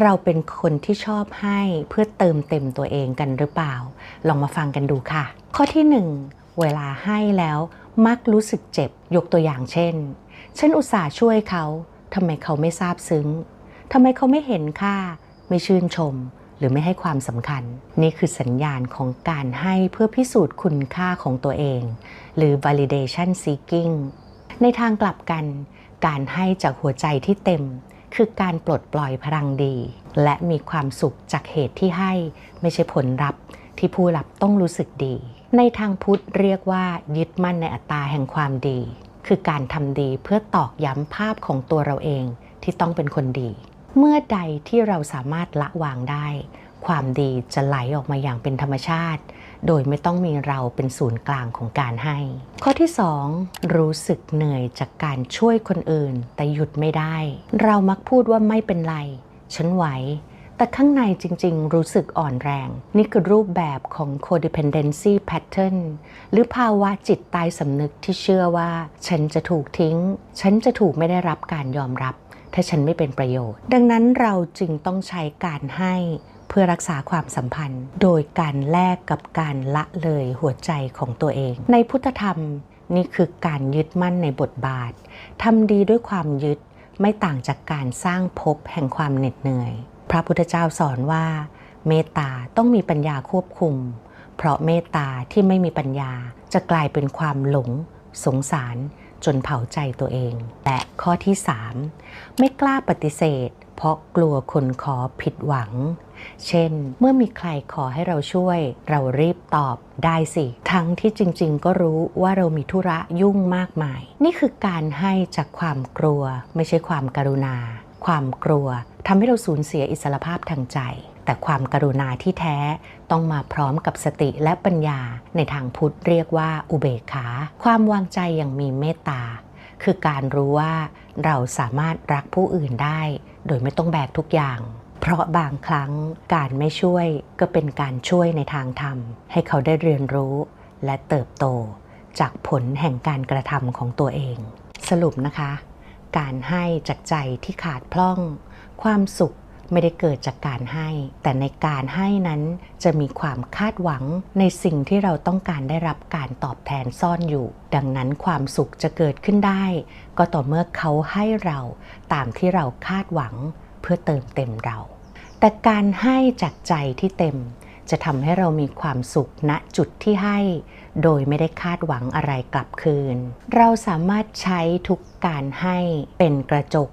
เราเป็นคนที่ชอบให้เพื่อเติมเต็มตัวเองกันหรือเปล่า ลองมาฟังกันดูค่ะ ข้อที่หนึ่งเวลาให้แล้วมักรู้สึกเจ็บยกตัวอย่างเช่น ฉันอุตส่าห์ช่วยเขาทำไมเขาไม่ซาบซึ้งทำไมเขาไม่เห็นค่า ไม่ชื่นชม หรือไม่ให้ความสำคัญ นี่คือสัญญาณของการให้เพื่อพิสูจน์คุณค่าของตัวเอง หรือ validation seeking ในทางกลับกัน การให้จากหัวใจที่เต็ม คือการปลดปล่อยพลังดี และมีความสุขจากเหตุที่ให้ไม่ใช่ผลลัพธ์ที่ผู้รับต้องรู้สึกดี ในทางพุทธเรียกว่ายึดมั่นในอัตตาแห่งความดี คือการทำดีเพื่อตอกย้ำภาพของตัวเราเองที่ต้องเป็นคนดี เมื่อใดที่เราสามารถละวางได้ ความดีจะไหลออกมาอย่างเป็นธรรมชาติ โดยไม่ต้องมีเราเป็นศูนย์กลางของการให้ ข้อที่ 2 รู้สึกเหนื่อยจากการช่วยคนอื่น แต่หยุดไม่ได้ เรามักพูดว่าไม่เป็นไร ฉันไหว แต่ข้างในจริง ๆ รู้สึกอ่อนแรง นี่คือรูปแบบของ codependency pattern หรือภาวะจิตใต้สำนึกที่เชื่อว่า ฉันจะถูกทิ้ง ฉันจะถูกไม่ได้รับการยอมรับ ถ้าฉันไม่เป็นประโยชน์ ดังนั้นเราจึงต้องใช้การให้ พื่อรักษาความสัมพันธ์ โดยการแลกกับการละเลยหัวใจของตัวเอง ในพุทธธรรมนี่คือการยึดมั่นในบทบาททำดีด้วยความยึดไม่ต่างจากการสร้างภพแห่งความเหน็ดเหนื่อย พระพุทธเจ้าสอนว่า เมตตาต้องมีปัญญาควบคุม เพราะเมตตาที่ไม่มีปัญญาจะกลายเป็นความหลง สงสาร จนเผาใจตัวเอง และข้อที่ 3 ไม่กล้าปฏิเสธ เพราะกลัวคนขอผิดหวัง เช่น เมื่อมีใครขอให้เราช่วย เรารีบตอบได้สิ ทั้งที่จริงๆ ก็รู้ว่าเรามีธุระยุ่งมากมาย นี่คือการให้จากความกลัว ไม่ใช่ความกรุณา ความกลัวทำให้เราสูญเสียอิสรภาพทางใจ แต่ความกรุณาที่แท้ต้องมาพร้อมกับสติและปัญญา ในทางพุทธเรียกว่าอุเบกขา ความวางใจอย่างมีเมตตา คือการรู้ว่าเราสามารถรักผู้อื่นได้ โดยไม่ต้องแบกทุกอย่าง เพราะบางครั้งการไม่ช่วยก็เป็นการช่วยในทางธรรม ให้เขาได้เรียนรู้และเติบโต จากผลแห่งการกระทำของตัวเอง สรุปนะคะ การให้จากใจที่ขาดพร่อง ความสุข ไม่ได้เกิดจากการให้ แต่ในการให้นั้นจะมีความคาดหวังในสิ่งที่เราต้องการได้รับการตอบแทนซ่อนอยู่ ดังนั้นความสุขจะเกิดขึ้นได้ ก็ต่อเมื่อเขาให้เราตามที่เราคาดหวังเพื่อเติมเต็มเรา แต่การให้จากใจที่เต็ม จะทำให้เรามีความสุขณจุดที่ให้ โดยไม่ได้คาดหวังอะไรกลับคืน เราสามารถใช้ทุกการให้เป็นกระจก